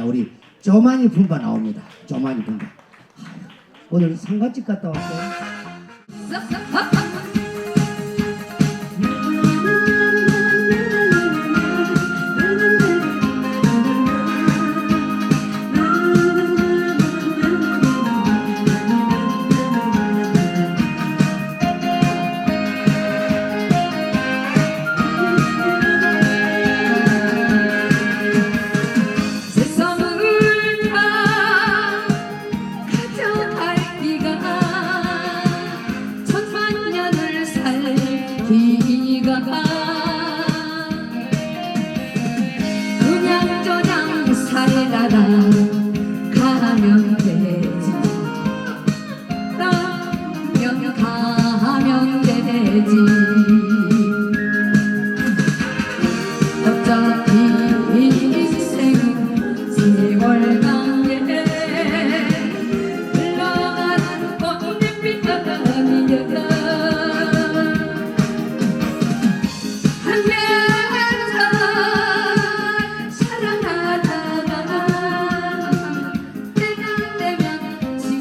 자 우리 저만이 분바 나옵니다. 저만이 분바. 오늘 상가집 갔다 왔어요. bakan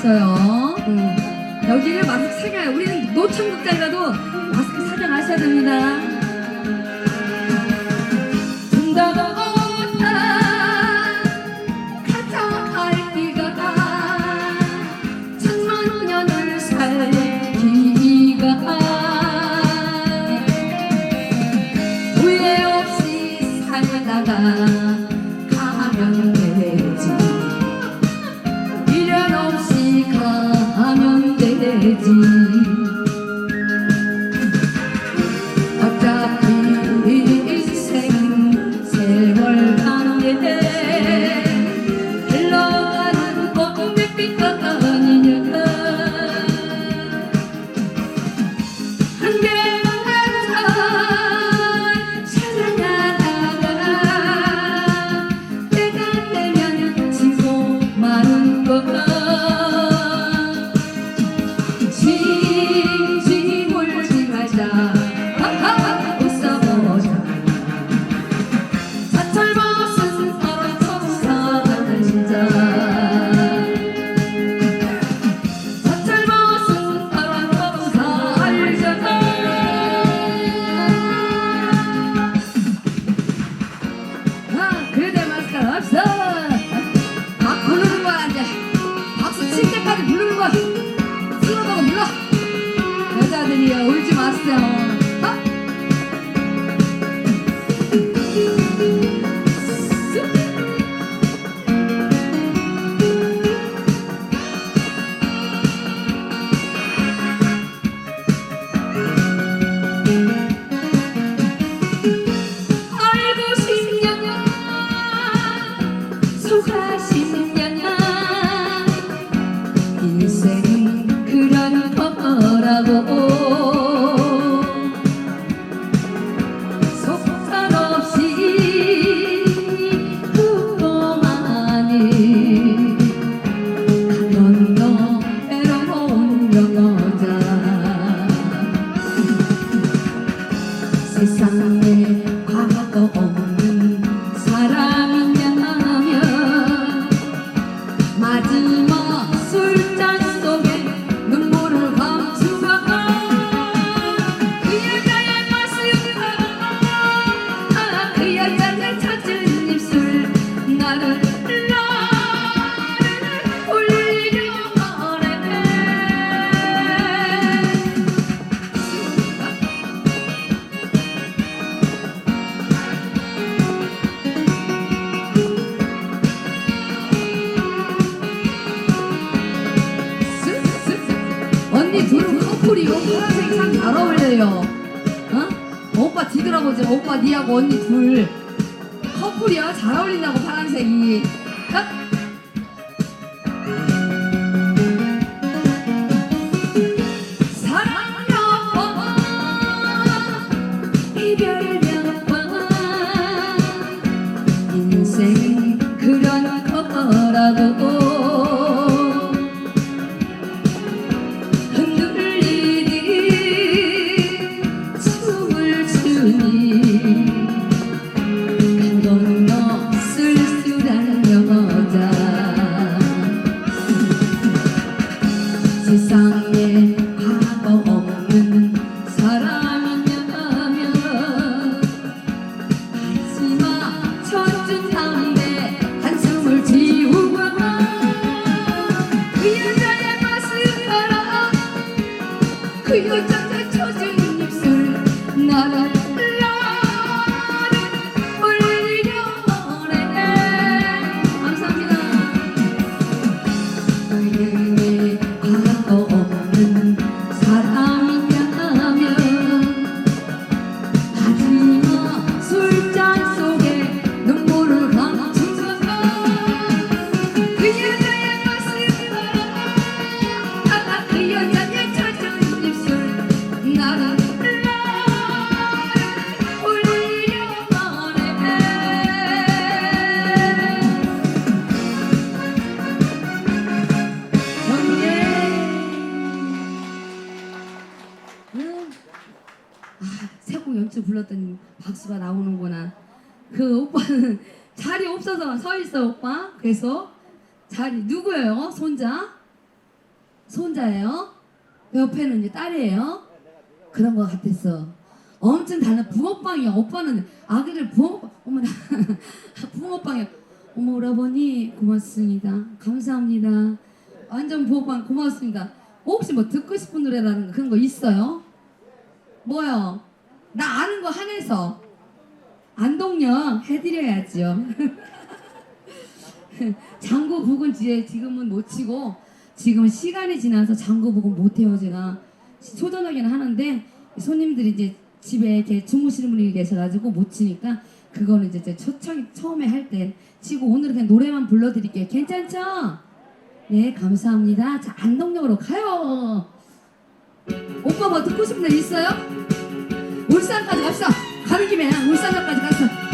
있어요. 음. 여기를 마스크 착용, 우리는 노천국 잘라도 마스크 착용하셔야 됩니다. Oh. 이제 오빠 니하고 언니 둘 커플이야? 잘 어울린다고 파란색이. 딱 아, 세곡 연주 불렀더니 박수가 나오는구나. 그 오빠는 자리 없어서 서 있어 오빠. 그래서 자리 누구예요? 손자? 손자예요? 옆에는 이제 딸이에요? 그런 것 같았어. 엄청 달라 붕어빵이야. 오빠는 아기를 붕어 어머나 붕어빵이야. 어머 오라버니 고맙습니다. 감사합니다. 완전 붕어빵 고맙습니다. 혹시 뭐 듣고 싶은 노래라는 그런 거 있어요? 뭐요? 나 아는 거 한해서 안동역 해드려야죠. 장구 북은 이제 지금은 못 치고 지금 시간이 지나서 장구 북은 못 해요 제가 초저녁에는 하는데 손님들이 이제 집에 이렇게 주무시는 분이 계셔가지고 못 치니까 그거는 이제 제 초창 처음에 할 때 치고 오늘은 그냥 노래만 불러드릴게요 괜찮죠? 네 감사합니다 자 안동역으로 가요 오빠 뭐 듣고 싶은 데 있어요? 울산까지 갑시다. 가는 김에 울산역까지 가서 하?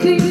Keep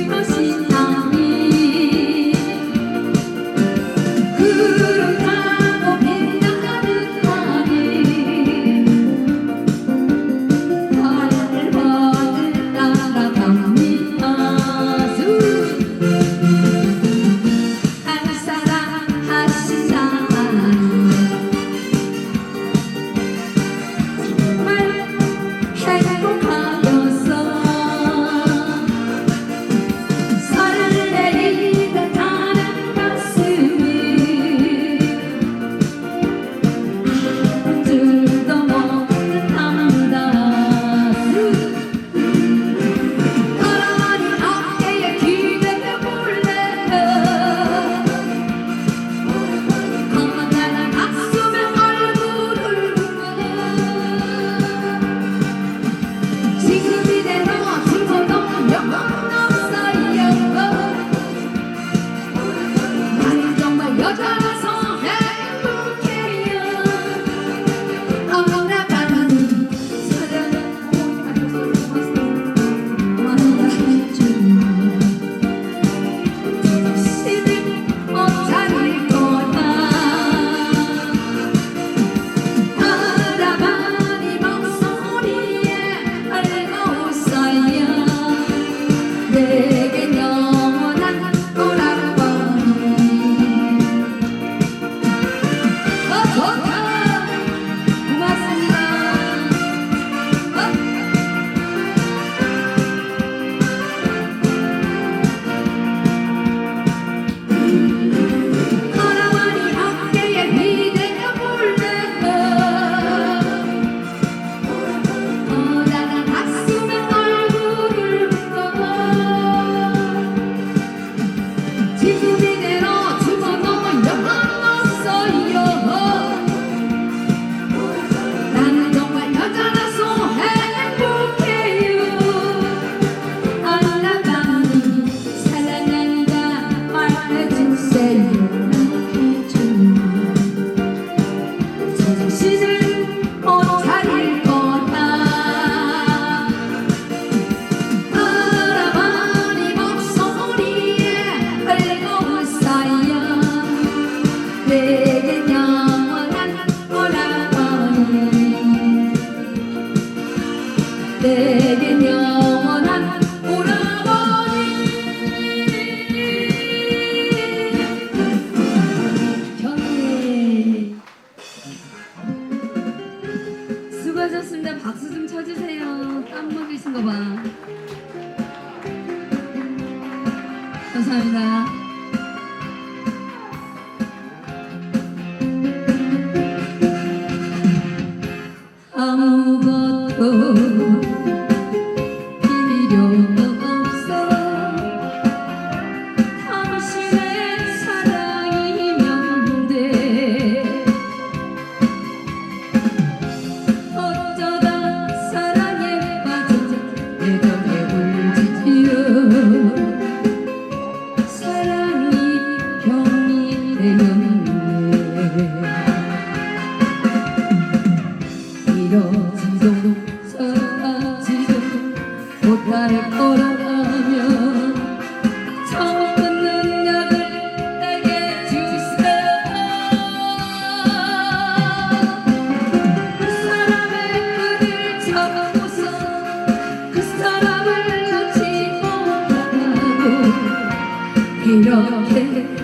이렇게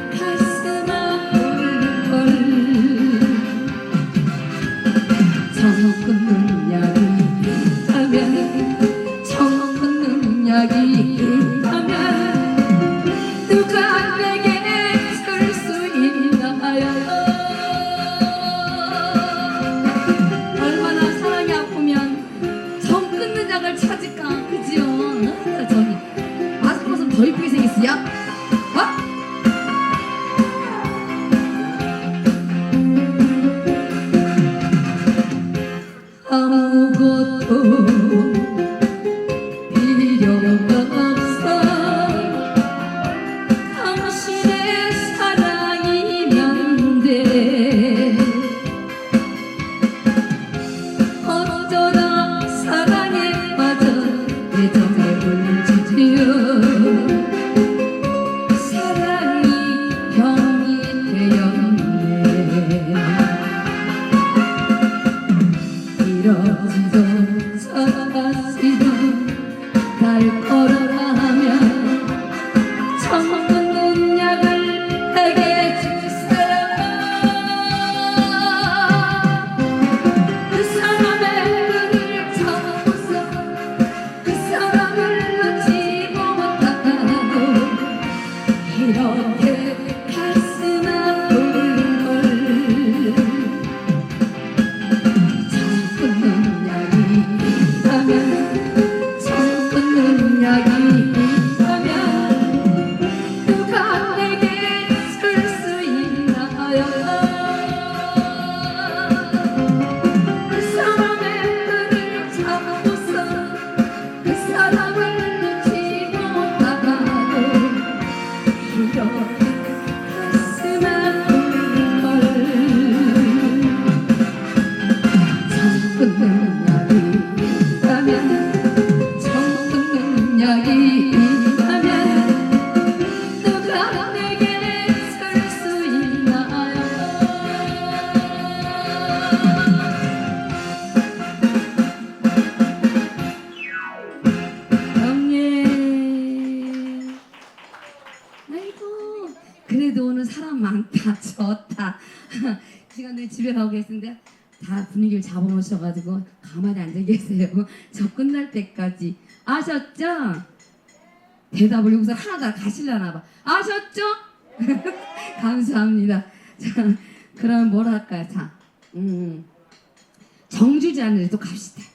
comigo. 시간 내 집에 가고 계신데 다 분위기를 잡아놓으셔가지고 가만히 앉아 계세요. 저 끝날 때까지 아셨죠? 대답을 여기서 하나도 가실려나 봐. 아셨죠? 감사합니다. 자, 그럼 뭐랄까요? 자, 음, 음. 정주지 않으또 갑시다.